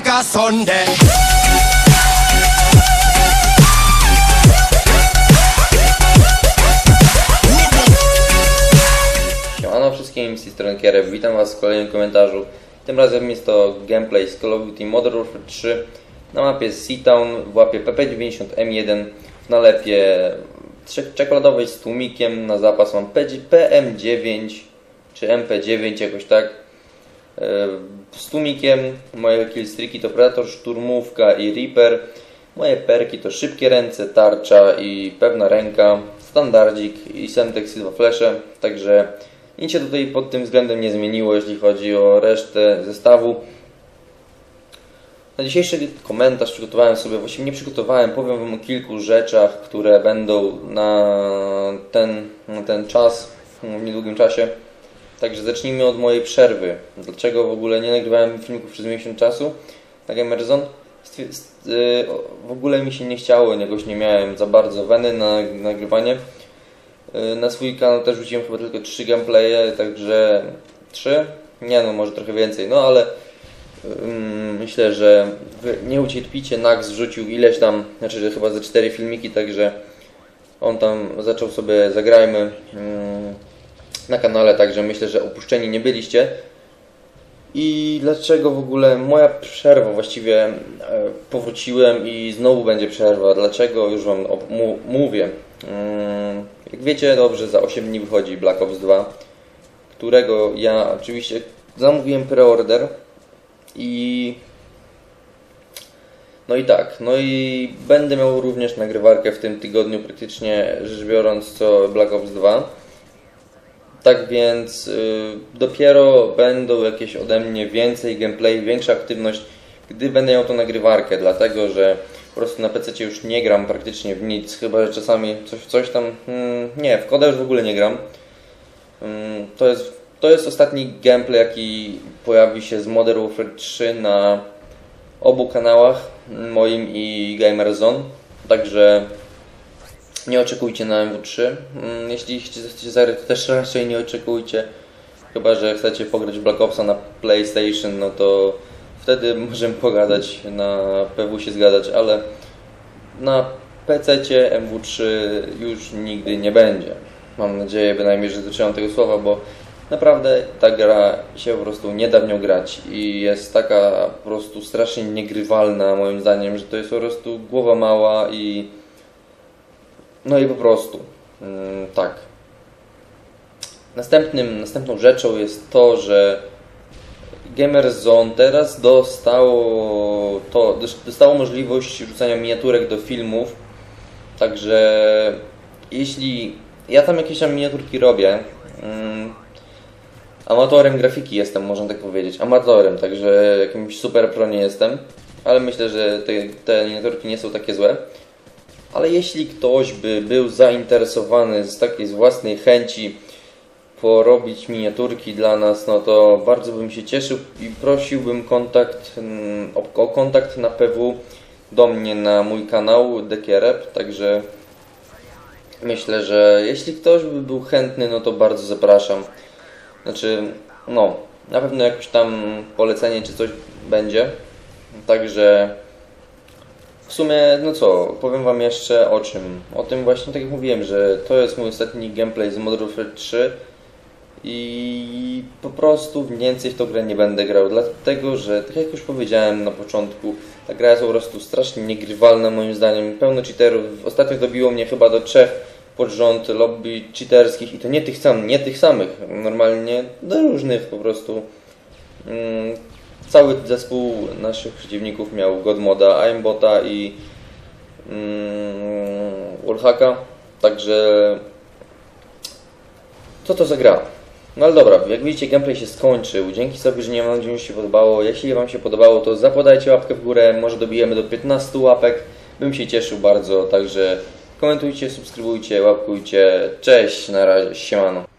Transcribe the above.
like a Sunday. Siemano wszystkim, z tej strony witam was w kolejnym komentarzu. Tym razem jest to gameplay z Call of Duty Modern Warfare 3 na mapie Seatown w łapie PP90M1 w nalepie czekoladowej z tłumikiem. Na zapas mam PM9 czy MP9 jakoś tak. E, Z tłumikiem moje killstreaki to Predator, Szturmówka i Reaper. Moje perki to szybkie ręce, tarcza i pewna ręka, standardzik i Semtex Silva Flesze. Także nic się tutaj pod tym względem nie zmieniło, jeśli chodzi o resztę zestawu. Na dzisiejszy komentarz przygotowałem sobie, właściwie nie przygotowałem, powiem Wam o kilku rzeczach, które będą na ten, na ten czas, w niedługim czasie. Także zacznijmy od mojej przerwy. Dlaczego w ogóle nie nagrywałem filmików przez miesiąc czasu na? Stwier- st- y, W ogóle mi się nie chciało, jakoś nie miałem za bardzo weny na nagrywanie. Y, Na swój kanał też rzuciłem chyba tylko 3 gameplaye, także 3? Nie no, może trochę więcej, no ale myślę, że nie ucierpicie. Nax wrzucił ileś tam, znaczy chyba ze 4 filmiki, także on tam zaczął sobie zagrajmy na kanale, także myślę, że opuszczeni nie byliście. I dlaczego w ogóle moja przerwa, właściwie e, powróciłem i znowu będzie przerwa. Dlaczego? Już Wam mówię. Mm, Jak wiecie dobrze, za 8 dni wychodzi Black Ops 2, którego ja oczywiście zamówiłem preorder i no i tak, no i będę miał również nagrywarkę w tym tygodniu praktycznie rzecz biorąc co Black Ops 2. Tak więc y, dopiero będą jakieś ode mnie więcej gameplay, większa aktywność, gdy będę miał tą nagrywarkę, dlatego że po prostu na PC już nie gram praktycznie w nic, chyba że czasami coś, coś tam. Mm, nie, w koda już w ogóle nie gram. Mm, to, jest, to jest ostatni gameplay, jaki pojawi się z Modern Warfare 3 na obu kanałach, moim i Gamerzone. Także nie oczekujcie na MW3. Mm, Jeśli chcecie zagrać, to też raczej nie oczekujcie. Chyba, że chcecie pograć Black Opsa na PlayStation, no to wtedy możemy pogadać, na PW się zgadać, ale na PC MW3 już nigdy nie będzie. Mam nadzieję bynajmniej, że dotrzymam tego słowa, bo naprawdę ta gra się po prostu nie da w nią grać i jest taka po prostu strasznie niegrywalna moim zdaniem, że to jest po prostu głowa mała i no i po prostu. Mm, tak. Następnym, następną rzeczą jest to, że Gamers Zone teraz dostało, to, dostało możliwość rzucania miniaturek do filmów. Także jeśli ja tam jakieś tam miniaturki robię, mm, amatorem grafiki jestem, można tak powiedzieć. Amatorem, także jakimś super pro nie jestem. Ale myślę, że te, te miniaturki nie są takie złe. Ale jeśli ktoś by był zainteresowany z takiej z własnej chęci porobić miniaturki dla nas, no to bardzo bym się cieszył i prosiłbym kontakt, mm, o, o kontakt na PW do mnie na mój kanał Dekierep, także myślę, że jeśli ktoś by był chętny, no to bardzo zapraszam. Znaczy, no, na pewno jakoś tam polecenie czy coś będzie, także w sumie, no co, powiem Wam jeszcze o czym. O tym właśnie, tak jak mówiłem, że to jest mój ostatni gameplay z Modern Warfare 3 i po prostu więcej w tą grę nie będę grał, dlatego że, tak jak już powiedziałem na początku, ta gra jest po prostu strasznie niegrywalna moim zdaniem, pełno cheaterów. Ostatnio dobiło mnie chyba do trzech pod rząd lobby cheaterskich i to nie tych samych, nie tych samych, normalnie do różnych po prostu. Mm, Cały zespół naszych przeciwników miał Godmoda, Aimbota i mm, także co to za gra? No ale dobra, jak widzicie gameplay się skończył, dzięki sobie, że nie mam nadzieję, że się podobało. Jeśli Wam się podobało, to zapodajcie łapkę w górę, może dobijemy do 15 łapek, bym się cieszył bardzo, także komentujcie, subskrybujcie, łapkujcie, cześć, na razie, siemano.